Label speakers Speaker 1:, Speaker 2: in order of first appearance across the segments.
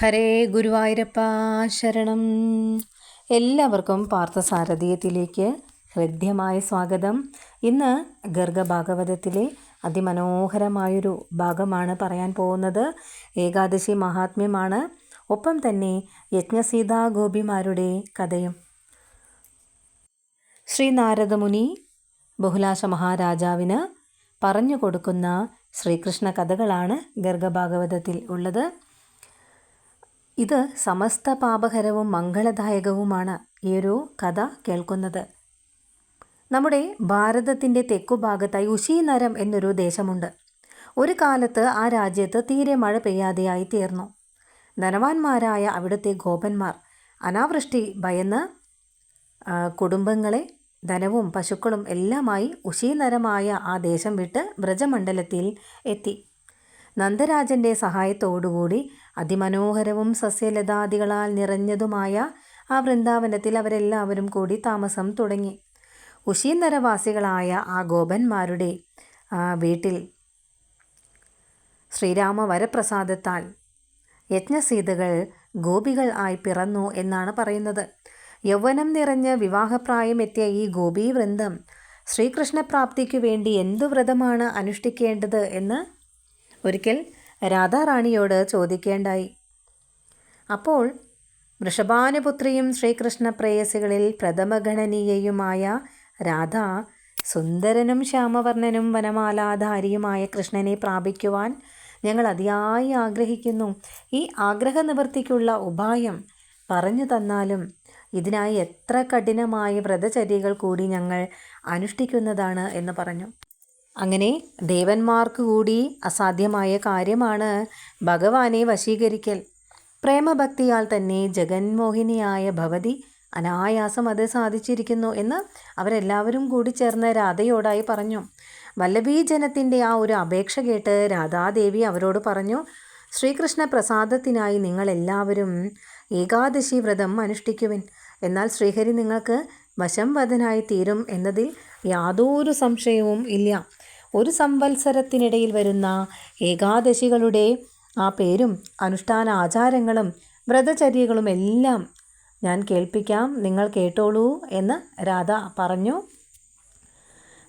Speaker 1: ഹരേ ഗുരുവായൂരപ്പ ശരണം. എല്ലാവർക്കും പാർത്ഥസാരഥീയത്തിലേക്ക് ഹൃദ്യമായ സ്വാഗതം. ഇന്ന് ഗർഗഭാഗവതത്തിലെ അതിമനോഹരമായൊരു ഭാഗമാണ് പറയാൻ പോകുന്നത്. ഏകാദശി മഹാത്മ്യമാണ്. ഒപ്പം തന്നെ യജ്ഞസീതാ ഗോപിമാരുടെ കഥയും. ശ്രീനാരദമുനി ബഹുലാശ മഹാരാജാവിന് പറഞ്ഞു കൊടുക്കുന്ന ശ്രീകൃഷ്ണ കഥകളാണ് ഗർഗഭാഗവതത്തിൽ ഉള്ളത്. ഇത് സമസ്ത പാപഹരവും മംഗളദായകവുമാണ് ഈ ഒരു കഥ കേൾക്കുന്നത്. നമ്മുടെ ഭാരതത്തിന്റെ തെക്കുഭാഗത്തായി ഉശീനരം എന്നൊരു ദേശമുണ്ട്. ഒരു കാലത്ത് ആ രാജ്യത്ത് തീരെ മഴ പെയ്യാതെയായി തീർന്നു. ധനവാന്മാരായ അവിടുത്തെ ഗോപന്മാർ അനാവൃഷ്ടി ഭയന്ന് കുടുംബങ്ങളെ ധനവും പശുക്കളും എല്ലാമായി ഉശീനരമായ ആ ദേശം വിട്ട് വ്രജമണ്ഡലത്തിൽ എത്തി. നന്ദരാജന്റെ സഹായത്തോടുകൂടി അതിമനോഹരവും സസ്യലതാദികളാൽ നിറഞ്ഞതുമായ ആ വൃന്ദാവനത്തിൽ അവരെല്ലാവരും കൂടി താമസം തുടങ്ങി. ഉശീന്ദരവാസികളായ ആ ഗോപന്മാരുടെ വീട്ടിൽ ശ്രീരാമ വരപ്രസാദത്താൽ യജ്ഞസീതകൾ ഗോപികൾ ആയി പിറന്നു എന്നാണ് പറയുന്നത്. യൗവനം നിറഞ്ഞ് വിവാഹപ്രായം എത്തിയ ഈ ഗോപീവൃന്ദം ശ്രീകൃഷ്ണപ്രാപ്തിക്കു വേണ്ടി എന്തു വ്രതമാണ് അനുഷ്ഠിക്കേണ്ടത് എന്ന് ഒരിക്കൽ രാധാറാണിയോട് ചോദിക്കേണ്ടായി. അപ്പോൾ വൃഷഭാനുപുത്രിയും ശ്രീകൃഷ്ണ പ്രേയസികളിൽ പ്രഥമഗണനീയയുമായ രാധ സുന്ദരനും ശ്യാമവർണനും വനമാലാധാരിയുമായ കൃഷ്ണനെ പ്രാപിക്കുവാൻ ഞങ്ങൾ അതിയായി ആഗ്രഹിക്കുന്നു. ഈ ആഗ്രഹ നിവൃത്തിക്കുള്ള ഉപായം പറഞ്ഞു തന്നാലും ഇതിനായി എത്ര കഠിനമായ വ്രതചര്യകൾ കൂടി ഞങ്ങൾ അനുഷ്ഠിക്കുന്നതാണ് എന്ന് പറഞ്ഞു. അങ്ങനെ ദേവന്മാർക്ക് കൂടി അസാധ്യമായ കാര്യമാണ് ഭഗവാനെ വശീകരിക്കൽ. പ്രേമഭക്തിയാൽ തന്നെ ജഗന്മോഹിനിയായ ഭവതി അനായാസം അത് സാധിച്ചിരിക്കുന്നു എന്ന് അവരെല്ലാവരും കൂടി ചേർന്ന് രാധയോടായി പറഞ്ഞു. വല്ലഭീജനത്തിന്റെ ആ ഒരു അപേക്ഷ കേട്ട് രാധാദേവി അവരോട് പറഞ്ഞു ശ്രീകൃഷ്ണ പ്രസാദത്തിനായി നിങ്ങളെല്ലാവരും ഏകാദശി വ്രതം അനുഷ്ഠിക്കുവിൻ. എന്നാൽ ശ്രീഹരി നിങ്ങൾക്ക് വശംവദനായി തീരും എന്നതിൽ യാതൊരു സംശയവും ഇല്ല. ഒരു സംവത്സരത്തിനിടയിൽ വരുന്ന ഏകാദശികളുടെ ആ പേരും അനുഷ്ഠാന ആചാരങ്ങളും വ്രതചര്യകളും എല്ലാം ഞാൻ കേൾപ്പിക്കാം. നിങ്ങൾ കേട്ടോളൂ എന്ന് രാധ പറഞ്ഞു.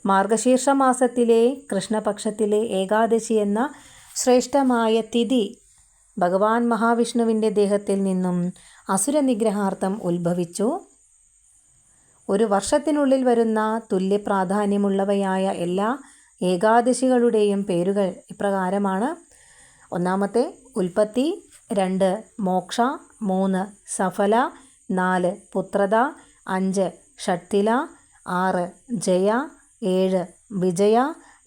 Speaker 1: മാർഗശീർഷ മാസത്തിലെ കൃഷ്ണപക്ഷത്തിലെ ഏകാദശി എന്ന ശ്രേഷ്ഠമായ തിഥി ഭഗവാൻ മഹാവിഷ്ണുവിന്റെ ദേഹത്തിൽ നിന്നും അസുരനിഗ്രഹാർത്ഥം ഉത്ഭവിച്ചു. ഒരു വർഷത്തിനുള്ളിൽ വരുന്ന തുല്യ പ്രാധാന്യമുള്ളവയായ എല്ലാ ഏകാദശികളുടെയും പേരുകൾ ഇപ്രകാരമാണ്. ഒന്നാമത്തെ ഉൽപ്പത്തി രണ്ട് മോക്ഷ മൂന്ന് സഫല നാല് പുത്രത അഞ്ച് ഷട്ടില ആറ് ജയ ഏഴ് വിജയ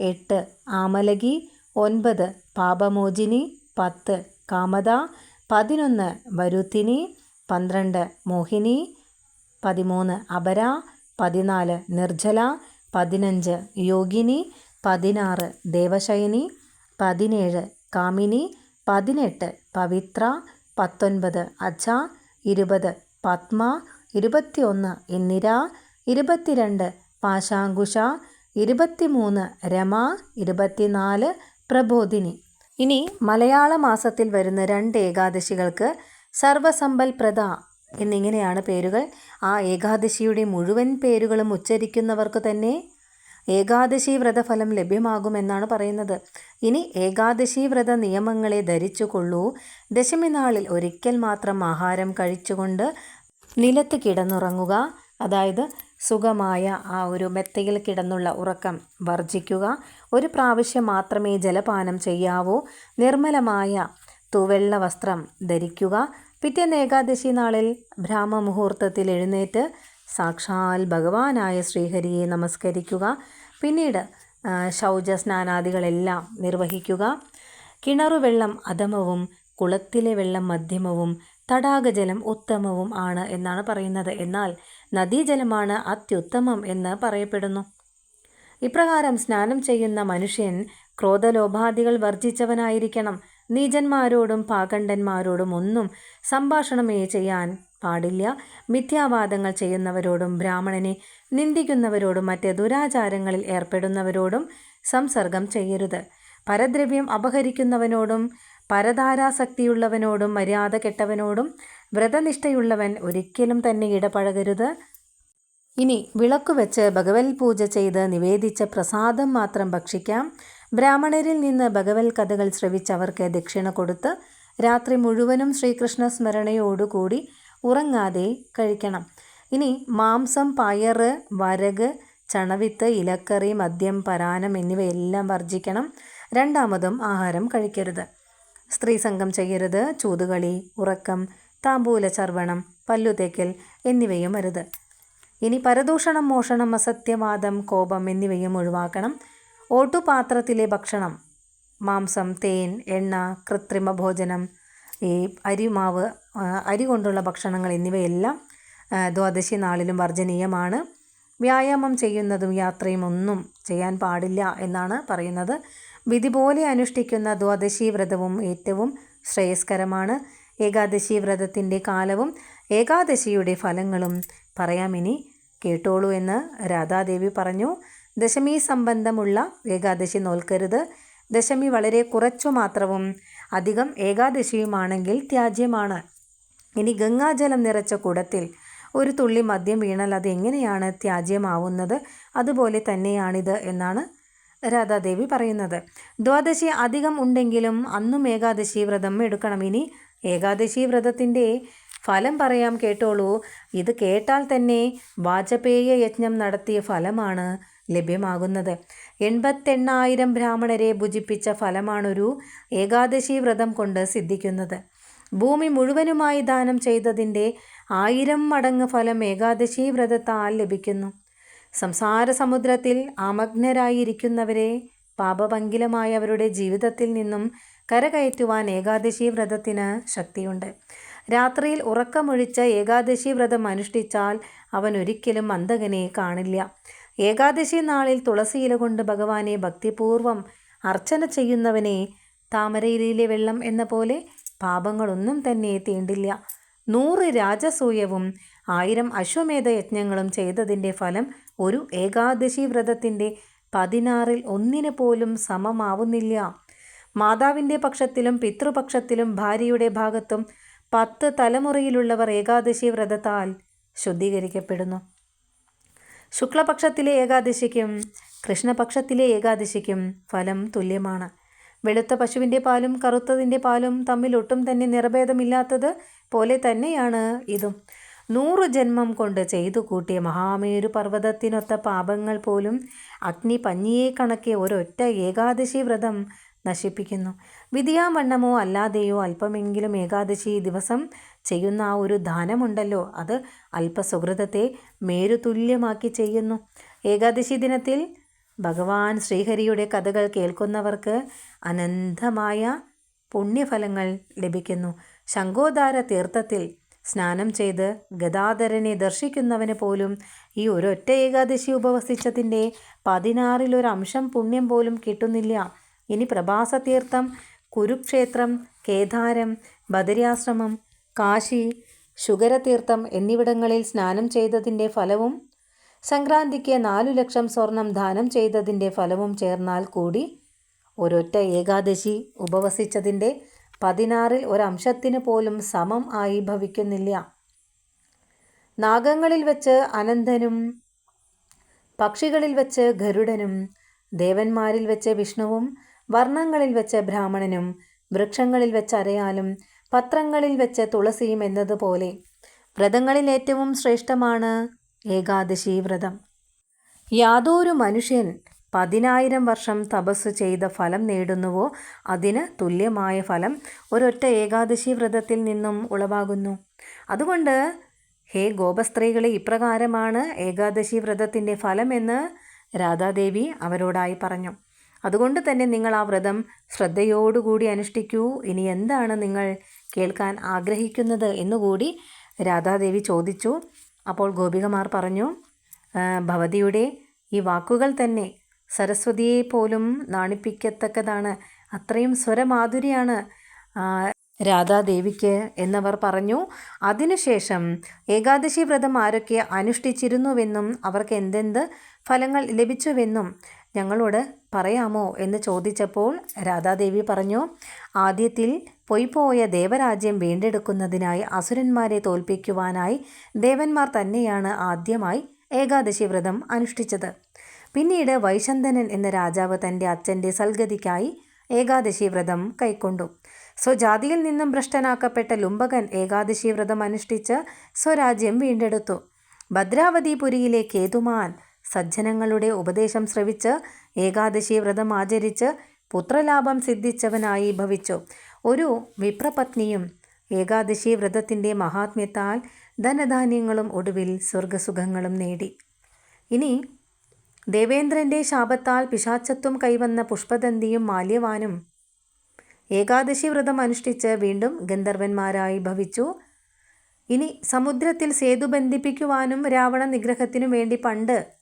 Speaker 1: എട്ട് ആമലകി ഒൻപത് പാപമോചിനി പത്ത് കാമത പതിനൊന്ന് വരുത്തിനി പന്ത്രണ്ട് മോഹിനി പതിമൂന്ന് അപര പതിനാല് നിർജല പതിനഞ്ച് യോഗിനി പതിനാറ് ദേവശയനി പതിനേഴ് കാമിനി പതിനെട്ട് പവിത്ര പത്തൊൻപത് അച്ച ഇരുപത് പത്മ ഇരുപത്തിയൊന്ന് ഇന്ദിര ഇരുപത്തിരണ്ട് പാശാങ്കുശ ഇരുപത്തിമൂന്ന് രമ ഇരുപത്തിനാല് പ്രബോധിനി. ഇനി മലയാള മാസത്തിൽ വരുന്ന രണ്ട് ഏകാദശികൾക്ക് സർവസമ്പൽപ്രദ എന്നിങ്ങനെയാണ് പേരുകൾ. ആ ഏകാദശിയുടെ മുഴുവൻ പേരുകളും ഉച്ചരിക്കുന്നവർക്ക് തന്നെ ഏകാദശി വ്രതഫലം ലഭ്യമാകുമെന്നാണ് പറയുന്നത്. ഇനി ഏകാദശി വ്രത നിയമങ്ങളെ ധരിച്ചുകൊള്ളൂ. ദശമി നാളിൽ ഒരിക്കൽ മാത്രം ആഹാരം കഴിച്ചുകൊണ്ട് നിലത്ത് കിടന്നുറങ്ങുക. അതായത് സുഖമായ ആ ഒരു മെത്തയിൽ കിടന്നുള്ള ഉറക്കം വർജിക്കുക. ഒരു പ്രാവശ്യം മാത്രമേ ജലപാനം ചെയ്യാവൂ. നിർമ്മലമായ തുവെള്ള വസ്ത്രം ധരിക്കുക. പിറ്റേന്ന് ഏകാദശി നാളിൽ ബ്രാഹ്മ മുഹൂർത്തത്തിൽ എഴുന്നേറ്റ് സാക്ഷാൽ ഭഗവാനായ ശ്രീഹരിയെ നമസ്കരിക്കുക. പിന്നീട് ശൗച സ്നാനാദികളെല്ലാം നിർവഹിക്കുക. കിണറുവെള്ളം അധമവും കുളത്തിലെ വെള്ളം മധ്യമവും തടാകജലം ഉത്തമവും ആണ് എന്നാണ് പറയുന്നത്. എന്നാൽ നദീജലമാണ് അത്യുത്തമം എന്ന് പറയപ്പെടുന്നു. ഇപ്രകാരം സ്നാനം ചെയ്യുന്ന മനുഷ്യൻ ക്രോധലോഭാദികൾ വർജിച്ചവനായിരിക്കണം. നീചന്മാരോടും പാകണ്ഡന്മാരോടും ഒന്നും സംഭാഷണമേ ചെയ്യാൻ പാടില്ല. മിഥ്യാവാദങ്ങൾ ചെയ്യുന്നവരോടും ബ്രാഹ്മണനെ നിന്ദിക്കുന്നവരോടും മറ്റ് ദുരാചാരങ്ങളിൽ ഏർപ്പെടുന്നവരോടും സംസർഗം ചെയ്യരുത്. പരദ്രവ്യം അപഹരിക്കുന്നവനോടും പരധാരാസക്തിയുള്ളവനോടും മര്യാദ കെട്ടവനോടും വ്രതനിഷ്ഠയുള്ളവൻ ഒരിക്കലും തന്നെ ഇടപഴകരുത്. ഇനി വിളക്കു വെച്ച് ഭഗവൽ പൂജ ചെയ്ത് നിവേദിച്ച പ്രസാദം മാത്രം ഭക്ഷിക്കാം. ബ്രാഹ്മണരിൽ നിന്ന് ഭഗവൽ കഥകൾ ശ്രവിച്ചവർക്ക് ദക്ഷിണ കൊടുത്ത് രാത്രി മുഴുവനും ശ്രീകൃഷ്ണ സ്മരണയോടുകൂടി ഉറങ്ങാതെ കഴിക്കണം. ഇനി മാംസം പയറ് വരക് ചണവിത്ത് ഇലക്കറി മദ്യം പരാനം എന്നിവയെല്ലാം വർജിക്കണം രണ്ടാമതും ആഹാരം കഴിക്കരുത്. സ്ത്രീ സംഘം ചെയ്യരുത്. ചൂതുകളി ഉറക്കം താമ്പൂല ചർവണം പല്ലുതേക്കൽ എന്നിവയും അരുത്. ഇനി പരദൂഷണം മോഷണം അസത്യവാദം കോപം എന്നിവയും ഒഴിവാക്കണം. ഓട്ടുപാത്രത്തിലെ ഭക്ഷണം മാംസം തേൻ എണ്ണ കൃത്രിമ ഭോജനം ഈ അരിമാവ് അരി കൊണ്ടുള്ള ഭക്ഷണങ്ങൾ എന്നിവയെല്ലാം ദ്വാദശി നാളിലും വർജനീയമാണ്. വ്യായാമം ചെയ്യുന്നതും യാത്രയും ഒന്നും ചെയ്യാൻ പാടില്ല എന്നാണ് പറയുന്നത്. വിധി പോലെ അനുഷ്ഠിക്കുന്ന ദ്വാദശി വ്രതവും ഏറ്റവും ശ്രേയസ്കരമാണ്. ഏകാദശി വ്രതത്തിന്റെ കാലവും ഏകാദശിയുടെ ഫലങ്ങളും പറയാമിനി കേട്ടോളൂ എന്ന് രാധാദേവി പറഞ്ഞു. ദശമി സംബന്ധമുള്ള ഏകാദശി നോൽക്കരുത്. ദശമി വളരെ കുറച്ചു മാത്രവും അധികം ഏകാദശിയുമാണെങ്കിൽ ത്യാജ്യമാണ്. ഇനി ഗംഗാജലം നിറച്ച കുടത്തിൽ ഒരു തുള്ളി മദ്യം വീണാൽ അത് എങ്ങനെയാണ് ത്യാജ്യമാവുന്നത്? അതുപോലെ തന്നെയാണിത് എന്നാണ് രാധാദേവി പറയുന്നത്. ദ്വാദശി അധികം ഉണ്ടെങ്കിലും അന്നും ഏകാദശി വ്രതം എടുക്കണം. ഇനി ഏകാദശി വ്രതത്തിന്റെ ഫലം പറയാം കേട്ടോളൂ. ഇത് കേട്ടാൽ തന്നെ വാജപേയ യജ്ഞം നടത്തിയ ഫലമാണ് ലഭ്യമാകുന്നത്. എൺപത്തെണ്ണായിരം ബ്രാഹ്മണരെ ഭുജിപ്പിച്ച ഫലമാണൊരു ഏകാദശി വ്രതം കൊണ്ട് സിദ്ധിക്കുന്നത്. ഭൂമി മുഴുവനുമായി ദാനം ചെയ്തതിന്റെ ആയിരം മടങ്ങ് ഫലം ഏകാദശി വ്രതത്താൽ ലഭിക്കുന്നു. സംസാര സമുദ്രത്തിൽ ആമഗ്നരായിരിക്കുന്നവരെ പാപപങ്കിലമായ അവരുടെ ജീവിതത്തിൽ നിന്നും കരകയറ്റുവാൻ ഏകാദശി വ്രതത്തിന് ശക്തിയുണ്ട്. രാത്രിയിൽ ഉറക്കമൊഴിച്ച ഏകാദശി വ്രതം അനുഷ്ഠിച്ചാൽ അവൻ ഒരിക്കലും അന്തകനെ കാണില്ല. ഏകാദശി നാളിൽ തുളസിയില കൊണ്ട് ഭഗവാനെ ഭക്തിപൂർവം അർച്ചന ചെയ്യുന്നവനെ താമരയിലെ വെള്ളം എന്ന പോലെ പാപങ്ങളൊന്നും തന്നെ തീണ്ടില്ല. നൂറ് രാജസൂയവും ആയിരം അശ്വമേധ യജ്ഞങ്ങളും ചെയ്തതിന്റെ ഫലം ഒരു ഏകാദശി വ്രതത്തിന്റെ പതിനാറിൽ ഒന്നിന് പോലും സമമാവുന്നില്ല. മാതാവിന്റെ പക്ഷത്തിലും പിതൃപക്ഷത്തിലും ഭാര്യയുടെ ഭാഗത്തും പത്ത് തലമുറയിലുള്ളവർ ഏകാദശി വ്രതത്താൽ ശുദ്ധീകരിക്കപ്പെടുന്നു. ശുക്ലപക്ഷത്തിലെ ഏകാദശിക്കും കൃഷ്ണപക്ഷത്തിലെ ഏകാദശിക്കും ഫലം തുല്യമാണ്. വെളുത്ത പശുവിന്റെ പാലും കറുത്തതിന്റെ പാലും തമ്മിൽ ഒട്ടും തന്നെ നിറഭേദമില്ലാത്തത് പോലെ തന്നെയാണ് ഇതും. നൂറു ജന്മം കൊണ്ട് ചെയ്തു കൂട്ടിയ മഹാമേരു പർവതത്തിനൊത്ത പാപങ്ങൾ പോലും അഗ്നി പഞ്ഞിയെ കണക്കെ ഒരൊറ്റ ഏകാദശി വ്രതം നശിപ്പിക്കുന്നു. വിധിയാവണ്ണമോ അല്ലാതെയോ അല്പമെങ്കിലും ഏകാദശി ദിവസം ചെയ്യുന്ന ആ ഒരു ദാനമുണ്ടല്ലോ. അത് അല്പസുഹൃതത്തെ മേരുതുല്യമാക്കി ചെയ്യുന്നു. ഏകാദശി ദിനത്തിൽ ഭഗവാൻ ശ്രീഹരിയുടെ കഥകൾ കേൾക്കുന്നവർക്ക് അനന്തമായ പുണ്യഫലങ്ങൾ ലഭിക്കുന്നു. ശങ്കോദാര തീർത്ഥത്തിൽ സ്നാനം ചെയ്ത് ഗദാധരനെ ദർശിക്കുന്നവന് പോലും ഈ ഒരൊറ്റ ഏകാദശി ഉപവസിച്ചതിന്റെ പതിനാറിലൊരംശം പുണ്യം പോലും കിട്ടുന്നില്ല. ഇനി പ്രഭാസതീർത്ഥം കുരുക്ഷേത്രം കേദാരം ബദരിയാശ്രമം കാശി ശുഗരതീർത്ഥം എന്നിവിടങ്ങളിൽ സ്നാനം ചെയ്തതിന്റെ ഫലവും സംക്രാന്തിക്ക് നാലു ലക്ഷം സ്വർണം ദാനം ചെയ്തതിന്റെ ഫലവും ചേർന്നാൽ കൂടി ഒരൊറ്റ ഏകാദശി ഉപവസിച്ചതിന്റെ പതിനാറിൽ ഒരംശത്തിന് പോലും സമം ആയി ഭവിക്കുന്നില്ല. നാഗങ്ങളിൽ വെച്ച് അനന്തനും പക്ഷികളിൽ വെച്ച് ഗരുഡനും ദേവന്മാരിൽ വെച്ച് വിഷ്ണുവും വർണങ്ങളിൽ വെച്ച് ബ്രാഹ്മണനും വൃക്ഷങ്ങളിൽ വെച്ച് അരയാലും പത്രങ്ങളിൽ വെച്ച് തുളസിയും എന്നതുപോലെ വ്രതങ്ങളിൽ ഏറ്റവും ശ്രേഷ്ഠമാണ് ഏകാദശി വ്രതം. യാതൊരു മനുഷ്യൻ പതിനായിരം വർഷം തപസ് ചെയ്ത ഫലം നേടുന്നുവോ? അതിന് തുല്യമായ ഫലം ഒരൊറ്റ ഏകാദശി വ്രതത്തിൽ നിന്നും ഉളവാകുന്നു. അതുകൊണ്ട് ഹേ ഗോപസ്ത്രീകളെ ഇപ്രകാരമാണ് ഏകാദശി വ്രതത്തിന്റെ ഫലമെന്ന് രാധാദേവി അവരോടായി പറഞ്ഞു. അതുകൊണ്ട് തന്നെ നിങ്ങൾ ആ വ്രതം ശ്രദ്ധയോടുകൂടി അനുഷ്ഠിക്കൂ. ഇനി എന്താണ് നിങ്ങൾ കേൾക്കാൻ ആഗ്രഹിക്കുന്നത് എന്നുകൂടി രാധാദേവി ചോദിച്ചു. അപ്പോൾ ഗോപികമാർ പറഞ്ഞു "ആ, ഭവതിയുടെ ഈ വാക്കുകൾ തന്നെ സരസ്വതിയെ പോലും നാണിപ്പിക്കത്തക്കതാണ്. അത്രയും സ്വരമാധുരിയാണ് രാധാദേവിക്ക് എന്നവർ പറഞ്ഞു. അതിനുശേഷം ഏകാദശി വ്രതം ആരൊക്കെ അനുഷ്ഠിച്ചിരുന്നുവെന്നും അവർക്ക് എന്തെന്ത് ഫലങ്ങൾ ലഭിച്ചുവെന്നും ഞങ്ങളോട് പറയാമോ എന്ന് ചോദിച്ചപ്പോൾ രാധാദേവി പറഞ്ഞു ആദ്യത്തിൽ പൊയ്പോയ ദേവരാജ്യം വീണ്ടെടുക്കുന്നതിനായി അസുരന്മാരെ തോൽപ്പിക്കുവാനായി ദേവന്മാർ തന്നെയാണ് ആദ്യമായി ഏകാദശി വ്രതം അനുഷ്ഠിച്ചത്. പിന്നീട് വൈശന്തനൻ എന്ന രാജാവ് തന്റെ അച്ഛന്റെ സൽഗതിക്കായി ഏകാദശി വ്രതം കൈക്കൊണ്ടു. സ്വജാതിയിൽ നിന്നും ഭ്രഷ്ടനാക്കപ്പെട്ട ലുംബകൻ ഏകാദശി വ്രതം അനുഷ്ഠിച്ച് സ്വരാജ്യം വീണ്ടെടുത്തു. ഭദ്രാവതിപുരിയിലെ കേതുമാൻ സജ്ജനങ്ങളുടെ ഉപദേശം ശ്രവിച്ച് ഏകാദശി വ്രതം ആചരിച്ച് പുത്രലാഭം സിദ്ധിച്ചവനായി ഭവിച്ചു. ഒരു വിപ്രപത്നിയും ഏകാദശി വ്രതത്തിന്റെ മഹാത്മ്യത്താൽ ധനധാന്യങ്ങളും ഒടുവിൽ സ്വർഗസുഖങ്ങളും നേടി. ഇനി ദേവേന്ദ്രന്റെ ശാപത്താൽ പിശാചത്വം കൈവന്ന പുഷ്പദന്തിയും മാല്യവാനും ഏകാദശി വ്രതം അനുഷ്ഠിച്ച് വീണ്ടും ഗന്ധർവന്മാരായി ഭവിച്ചു. ഇനി സമുദ്രത്തിൽ സേതു ബന്ധിപ്പിക്കുവാനും രാവണ നിഗ്രഹത്തിനു വേണ്ടി പണ്ട്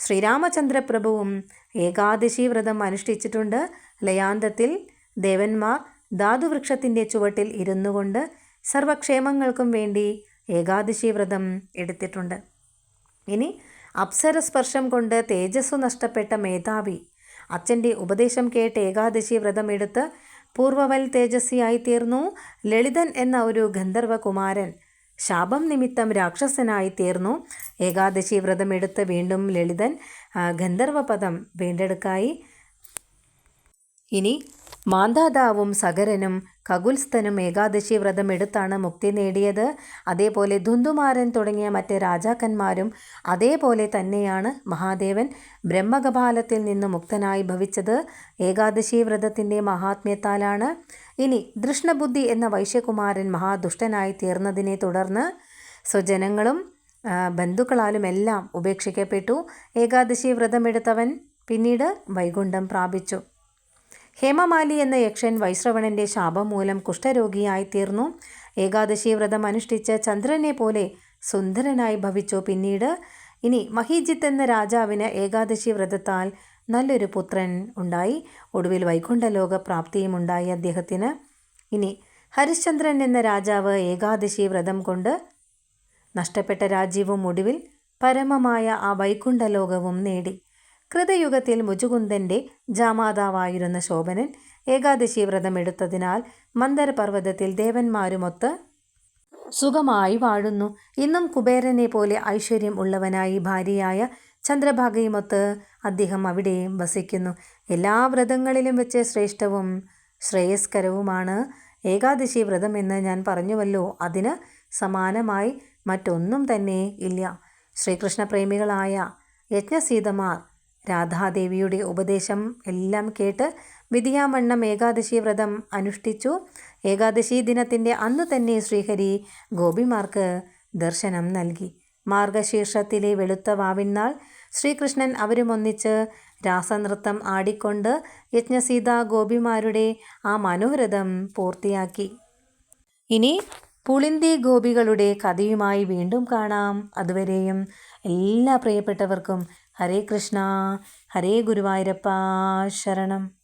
Speaker 1: ശ്രീരാമചന്ദ്രപ്രഭുവും ഏകാദശി വ്രതം അനുഷ്ഠിച്ചിട്ടുണ്ട്. ലയാന്തത്തിൽ ദേവന്മാർ ധാതുവൃക്ഷത്തിന്റെ ചുവട്ടിൽ ഇരുന്നു കൊണ്ട് സർവക്ഷേമങ്ങൾക്കും വേണ്ടി ഏകാദശി വ്രതം എടുത്തിട്ടുണ്ട്. ഇനി അപ്സരസ്പർശം കൊണ്ട് തേജസ്സു നഷ്ടപ്പെട്ട മേധാവി. അച്ഛന്റെ ഉപദേശം കേട്ട് ഏകാദശി വ്രതമെടുത്ത് പൂർവവൽ തേജസ്വിയായി തീർന്നു ലളിതൻ എന്ന ഒരു ഗന്ധർവകുമാരൻ ശാപം നിമിത്തം രാക്ഷസനായി തീർന്നു. ഏകാദശി വ്രതമെടുത്ത് വീണ്ടും ലളിതൻ ഗന്ധർവപദം വീണ്ടെടുക്കായി. ഇനി മാന്താതാവും സഗരനും ഖഗുൽസ്ഥനും ഏകാദശി വ്രതം എടുത്താണ് മുക്തി നേടിയത്. അതേപോലെ ധുന്തുമാരൻ തുടങ്ങിയ മറ്റ് രാജാക്കന്മാരും അതേപോലെ തന്നെയാണ് മഹാദേവൻ ബ്രഹ്മകപാലത്തിൽ നിന്ന് മുക്തനായി ഭവിച്ചത്. ഏകാദശി വ്രതത്തിന്റെ മഹാത്മ്യത്താലാണ് ഇനി ദൃഷ്ണബുദ്ധി എന്ന വൈശ്യകുമാരൻ മഹാദുഷ്ടനായി തീർന്നതിനെ തുടർന്ന് സ്വജനങ്ങളും ബന്ധുക്കളാലും എല്ലാം ഉപേക്ഷിക്കപ്പെട്ടു. ഏകാദശി വ്രതമെടുത്തവൻ പിന്നീട് വൈകുണ്ഠം പ്രാപിച്ചു. ഹേമമാലി എന്ന യക്ഷൻ വൈശ്രവണന്റെ ശാപം മൂലം കുഷ്ഠരോഗിയായി തീർന്നു. ഏകാദശി വ്രതം അനുഷ്ഠിച്ച ചന്ദ്രനെ പോലെ സുന്ദരനായി ഭവിച്ചു. പിന്നീട് ഇനി മഹീജിത്ത് എന്ന രാജാവിന് ഏകാദശി വ്രതത്താൽ നല്ലൊരു പുത്രൻ ഉണ്ടായി. ഒടുവിൽ വൈകുണ്ഠലോക പ്രാപ്തിയും ഉണ്ടായി അദ്ദേഹത്തിന്. ഇനി ഹരിശ്ചന്ദ്രൻ എന്ന രാജാവ് ഏകാദശി വ്രതം കൊണ്ട് നഷ്ടപ്പെട്ട രാജ്യവും ഒടുവിൽ പരമമായ ആ വൈകുണ്ഠലോകവും നേടി. കൃതയുഗത്തിൽ മുജുകുന്ദന്റെ ജാമാതാവായിരുന്ന ശോഭനൻ ഏകാദശി വ്രതം എടുത്തതിനാൽ മന്ദരപർവതത്തിൽ ദേവന്മാരുമൊത്ത് സുഖമായി വാഴുന്നു. ഇന്നും കുബേരനെ പോലെ ഐശ്വര്യം ഉള്ളവനായി ഭാര്യയായ ചന്ദ്രഭാഗയുമൊത്ത് അദ്ദേഹം അവിടെയും വസിക്കുന്നു. എല്ലാ വ്രതങ്ങളിലും വെച്ച് ശ്രേഷ്ഠവും ശ്രേയസ്കരവുമാണ് ഏകാദശി വ്രതം എന്ന് ഞാൻ പറഞ്ഞുവല്ലോ. അതിന് സമാനമായി മറ്റൊന്നും തന്നെ ഇല്ല. ശ്രീകൃഷ്ണ പ്രേമികളായ യജ്ഞസീതമാർ രാധാദേവിയുടെ ഉപദേശം എല്ലാം കേട്ട് വിധിയാമണ്ണം ഏകാദശി വ്രതം അനുഷ്ഠിച്ചു. ഏകാദശി ദിനത്തിന്റെ അന്നു തന്നെ ശ്രീഹരി ഗോപിമാർക്ക് ദർശനം നൽകി. മാർഗശീർഷത്തിലെ വെളുത്ത വാവിന്നാൾ ശ്രീകൃഷ്ണൻ അവരുമൊന്നിച്ച് രാസനൃത്തം ആടിക്കൊണ്ട് യജ്ഞസീത ഗോപിമാരുടെ ആ മനോരഥം പൂർത്തിയാക്കി. ഇനി പുളിന്തി ഗോപികളുടെ കഥയുമായി വീണ്ടും കാണാം. അതുവരെയും എല്ലാ പ്രിയപ്പെട്ടവർക്കും ഹരേ കൃഷ്ണ ഹരേ ഗുരുവായൂരപ്പ ശരണം.